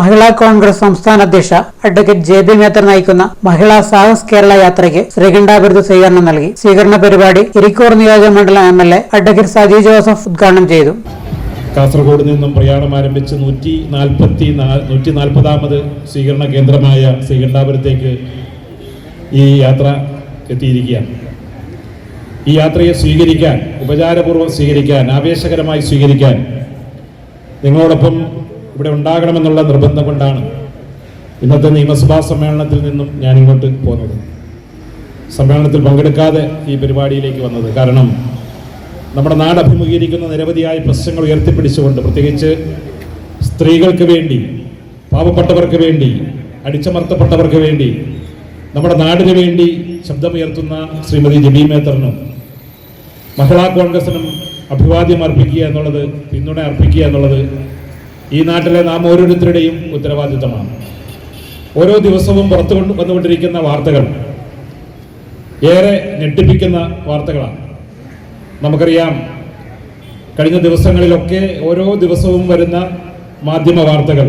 മഹിളാ കോൺഗ്രസ് സംസ്ഥാന അധ്യക്ഷ advocate J B Mather നയിക്കുന്ന മഹിളാ സാഹസ് കേരള യാത്രയ്ക്ക് ശ്രീകണ്ഠാപുരത്ത് സ്വീകരണം നൽകി. സ്വീകരണ പരിപാടി ഇരിക്കൂർ നിയോജക മണ്ഡലം M L A advocate Saji Joseph ഉദ്ഘാടനം ചെയ്തു. കാസർഗോഡ് നിന്നും പ്രയാണം ആരംഭിച്ച് നൂറ്റി നാൽപ്പത്തി നൂറ്റി നാൽപ്പതാമത് സ്വീകരണ കേന്ദ്രമായ ശ്രീകണ്ഠാപുരത്തേക്ക് ഈ യാത്ര എത്തിയിരിക്കുകയാണ്. ഈ യാത്രയെ സ്വീകരിക്കാൻ ഉപചാരപൂർവം സ്വീകരിക്കാൻ ആവേശകരമായി സ്വീകരിക്കാൻ നിങ്ങളോടൊപ്പം ഇവിടെ ഉണ്ടാകണമെന്നുള്ള നിർബന്ധം കൊണ്ടാണ് ഇന്നത്തെ നിയമസഭാ സമ്മേളനത്തിൽ നിന്നും ഞാൻ ഇങ്ങോട്ട് പോകുന്നത്. സമ്മേളനത്തിൽ പങ്കെടുക്കാതെ ഈ പരിപാടിയിലേക്ക് വന്നത്. കാരണം നമ്മുടെ നാട് അഭിമുഖീകരിക്കുന്ന നിരവധിയായ പ്രശ്നങ്ങൾ ഉയർത്തിപ്പിടിച്ചുകൊണ്ട് പ്രത്യേകിച്ച് സ്ത്രീകൾക്ക് വേണ്ടി പാവപ്പെട്ടവർക്ക് വേണ്ടി അടിച്ചമർത്തപ്പെട്ടവർക്ക് വേണ്ടി നമ്മുടെ നാടിന് വേണ്ടി ശബ്ദമുയർത്തുന്ന ശ്രീമതി ജബി മേത്തറിനും മഹിളാ കോൺഗ്രസിനും അഭിവാദ്യം അർപ്പിക്കുക എന്നുള്ളത് പിന്തുണ അർപ്പിക്കുക എന്നുള്ളത് ഈ നാട്ടിലെ നാം ഓരോരുത്തരുടെയും ഉത്തരവാദിത്തമാണ്. ഓരോ ദിവസവും പുറത്തു കൊണ്ട് വന്നുകൊണ്ടിരിക്കുന്ന വാർത്തകൾ ഏറെ ഞെട്ടിപ്പിക്കുന്ന വാർത്തകളാണ്. നമുക്കറിയാം കഴിഞ്ഞ ദിവസങ്ങളിലൊക്കെ ഓരോ ദിവസവും വരുന്ന മാധ്യമ വാർത്തകൾ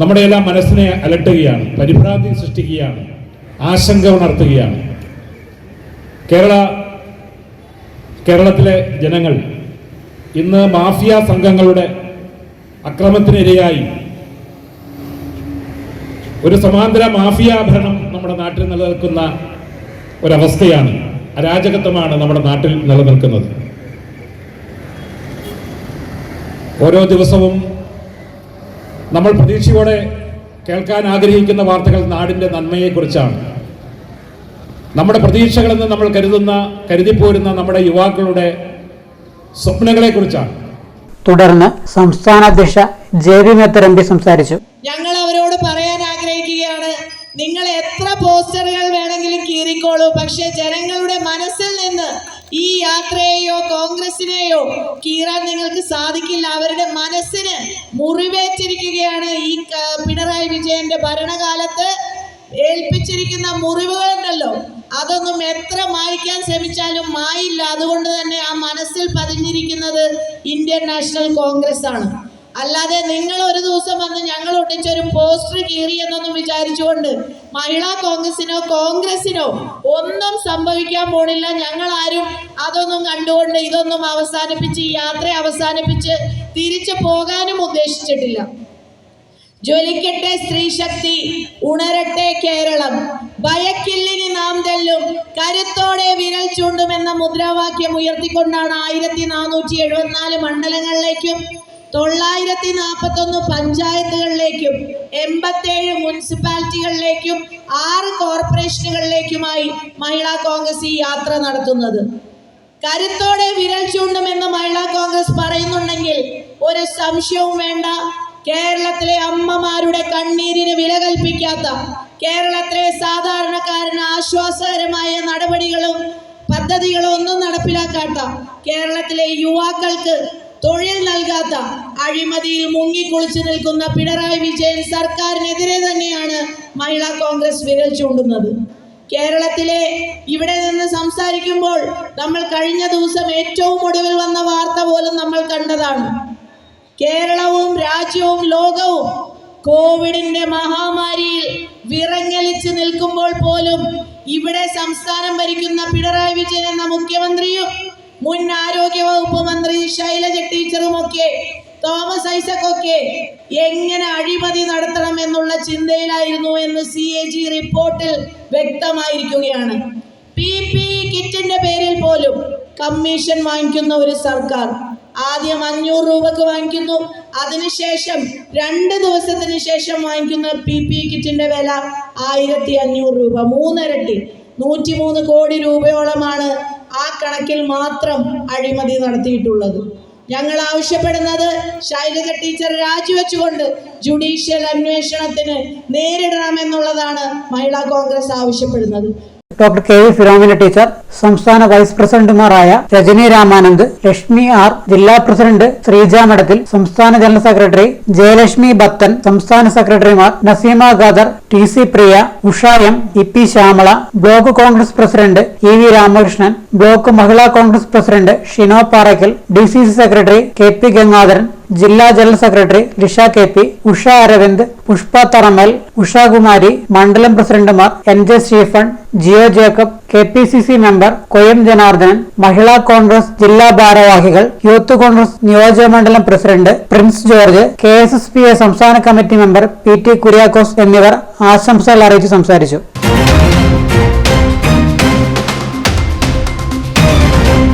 നമ്മുടെ എല്ലാം മനസ്സിനെ അലട്ടുകയാണ് പരിഭ്രാന്തി സൃഷ്ടിക്കുകയാണ് ആശങ്ക ഉണർത്തുകയാണ്. കേരള കേരളത്തിലെ ജനങ്ങൾ ഇന്ന് മാഫിയ സംഘങ്ങളുടെ അക്രമത്തിനിരയായി. ഒരു സമാന്തര മാഫിയ ഭരണം നമ്മുടെ നാട്ടിൽ നിലനിൽക്കുന്ന ഒരവസ്ഥയാണ്. അരാജകത്വമാണ് നമ്മുടെ നാട്ടിൽ നിലനിൽക്കുന്നത്. ഓരോ ദിവസവും നമ്മൾ പ്രതീക്ഷയോടെ കേൾക്കാൻ ആഗ്രഹിക്കുന്ന വാർത്തകൾ നാടിന്റെ നന്മയെക്കുറിച്ചാണ്. നമ്മുടെ പ്രതീക്ഷകളെന്ന് നമ്മൾ കരുതുന്ന കരുതിപ്പോരുന്ന നമ്മുടെ യുവാക്കളുടെ സ്വപ്നങ്ങളെക്കുറിച്ചാണ്. തുടർന്ന് സംസ്ഥാന അധ്യക്ഷ J V Mather M P സംസാരിച്ചു. ഞങ്ങൾ അവരോട് പറയാൻ ആഗ്രഹിക്കുകയാണ് നിങ്ങൾ എത്ര പോസ്റ്ററുകൾ വേണമെങ്കിലും കീറിക്കോളൂ പക്ഷെ ജനങ്ങളുടെ മനസ്സിൽ നിന്ന് ഈ യാത്രയെയോ കോൺഗ്രസിനെയോ കീറാൻ നിങ്ങൾക്ക് സാധിക്കില്ല. അവരുടെ മനസ്സിന് മുറിവേറ്റിരിക്കുകയാണ് ഈ പിണറായി വിജയന്റെ ഭരണകാലത്ത് ഏൽപ്പിച്ചിരിക്കുന്ന മുറിവുകളുണ്ടല്ലോ. അതൊന്നും എത്ര മായ്ക്കാൻ ശ്രമിച്ചാലും മായില്ല. അതുകൊണ്ട് തന്നെ ആ മനസ്സിൽ പതിഞ്ഞിരിക്കുന്നത് ഇന്ത്യൻ നാഷണൽ കോൺഗ്രസ് ആണ് അല്ലാതെ നിങ്ങൾ ഒരു ദിവസം വന്ന് ഞങ്ങൾ ഒട്ടിച്ചൊരു പോസ്റ്റർ കീറി എന്നൊന്നും വിചാരിച്ചുകൊണ്ട് മഹിളാ കോൺഗ്രസിനോ കോൺഗ്രസിനോ ഒന്നും സംഭവിക്കാൻ പോണില്ല. ഞങ്ങൾ ആരും അതൊന്നും കണ്ടുകൊണ്ട് ഇതൊന്നും അവസാനിപ്പിച്ച് ഈ യാത്ര അവസാനിപ്പിച്ച് തിരിച്ചു പോകാനും ഉദ്ദേശിച്ചിട്ടില്ല. ജ്വലിക്കട്ടെ സ്ത്രീശക്തി ഉണരട്ടെ കേരളം. ഭയക്കില്ലിനി നാം തെല്ലും കരുത്തോടെ വിരൽ ചൂണ്ടുമെന്ന മുദ്രാവാക്യം ഉയർത്തിക്കൊണ്ടാണ് ആയിരത്തി നാനൂറ്റി എഴുപത്തിനാല് മണ്ഡലങ്ങളിലേക്കും തൊള്ളായിരത്തി നാൽപ്പത്തൊന്ന് പഞ്ചായത്തുകളിലേക്കും എൺപത്തേഴ് മുനിസിപ്പാലിറ്റികളിലേക്കും ആറ് കോർപ്പറേഷനുകളിലേക്കുമായി മഹിളാ കോൺഗ്രസ് ഈ യാത്ര നടത്തുന്നത്. കരുത്തോടെ വിരൽ ചൂണ്ടുമെന്ന് മഹിളാ കോൺഗ്രസ് പറയുന്നുണ്ടെങ്കിൽ ഒരു സംശയവും വേണ്ട കേരളത്തിലെ അമ്മമാരുടെ കണ്ണീരിന് വില കൽപ്പിക്കാത്ത കേരളത്തിലെ സാധാരണക്കാരന് ആശ്വാസകരമായ നടപടികളും പദ്ധതികളും ഒന്നും നടപ്പിലാക്കാത്ത കേരളത്തിലെ യുവാക്കൾക്ക് തൊഴിൽ നൽകാത്ത അഴിമതിയിൽ മുങ്ങിക്കുളിച്ചു നിൽക്കുന്ന പിണറായി വിജയൻ സർക്കാരിനെതിരെ തന്നെയാണ് മഹിളാ കോൺഗ്രസ് വിരൽ ചൂണ്ടുന്നത്. കേരളത്തിലെ ഇവിടെ നിന്ന് സംസാരിക്കുമ്പോൾ നമ്മൾ കഴിഞ്ഞ ദിവസം ഏറ്റവും ഒടുവിൽ വന്ന വാർത്ത പോലും നമ്മൾ കണ്ടതാണ്. കേരളവും രാജ്യവും ലോകവും കോവിഡിന്റെ മഹാമാരിയിൽ വിറങ്ങലിച്ച് നിൽക്കുമ്പോൾ പോലും ഇവിടെ സംസ്ഥാനം ഭരിക്കുന്ന പിണറായി വിജയൻ എന്ന മുഖ്യമന്ത്രിയും മുൻ ആരോഗ്യ വകുപ്പ് മന്ത്രി ശൈലജ ടീച്ചറുമൊക്കെ തോമസ് ഐസക് ഒക്കെ എങ്ങനെ അഴിമതി നടത്തണം എന്നുള്ള ചിന്തയിലായിരുന്നു എന്ന് സി എ ജി റിപ്പോർട്ടിൽ വ്യക്തമായിരിക്കുകയാണ്. പി പി കിറ്റിന്റെ പേരിൽ പോലും കമ്മീഷൻ വാങ്ങിക്കുന്ന ഒരു സർക്കാർ ആദ്യം അഞ്ഞൂറ് രൂപക്ക് വാങ്ങിക്കുന്നു. അതിനുശേഷം രണ്ട് ദിവസത്തിന് ശേഷം വാങ്ങിക്കുന്ന പി പി കിറ്റിന്റെ വില ആയിരത്തി അഞ്ഞൂറ് രൂപ. മൂന്നിരട്ടി. നൂറ്റിമൂന്ന് കോടി രൂപയോളമാണ് ആ കണക്കിൽ മാത്രം അഴിമതി നടത്തിയിട്ടുള്ളത്. ഞങ്ങൾ ആവശ്യപ്പെടുന്നത് ശൈലജ ടീച്ചർ രാജിവെച്ചുകൊണ്ട് ജുഡീഷ്യൽ അന്വേഷണത്തിന് നേരിടണമെന്നുള്ളതാണ് മഹിളാ കോൺഗ്രസ് ആവശ്യപ്പെടുന്നത്. Doctor K V Philomina teacher സംസ്ഥാന വൈസ് പ്രസിഡന്റുമാരായ രജനി രാമാനന്ദ് ലക്ഷ്മി ആർ ജില്ലാ പ്രസിഡന്റ് ശ്രീജ മഠത്തിൽ സംസ്ഥാന ജനറൽ സെക്രട്ടറി ജയലക്ഷ്മി ബത്തൻ സംസ്ഥാന സെക്രട്ടറിമാർ Naseema Khader T C Priya Usha M E P Shyamala block Congress president E V Ramakrishnan block Mahila Congress president Shino Parakkal D C C secretary K P Gangadharan ജില്ലാ general secretary Lisha K P Usha Aravind Pushpa Tharamal Ushakumari മണ്ഡലം പ്രസിഡന്റുമാർ N J Stephen Jio Jacob K P C C member Koyam Janardhanan Mahila Congress ജില്ലാ ഭാരവാഹികൾ youth Congress നിയോജകമണ്ഡലം president Prince George K S S P A സംസ്ഥാന committee member P T Kuriakose എന്നിവർ ആശംസകൾ അറിയിച്ച് സംസാരിച്ചു.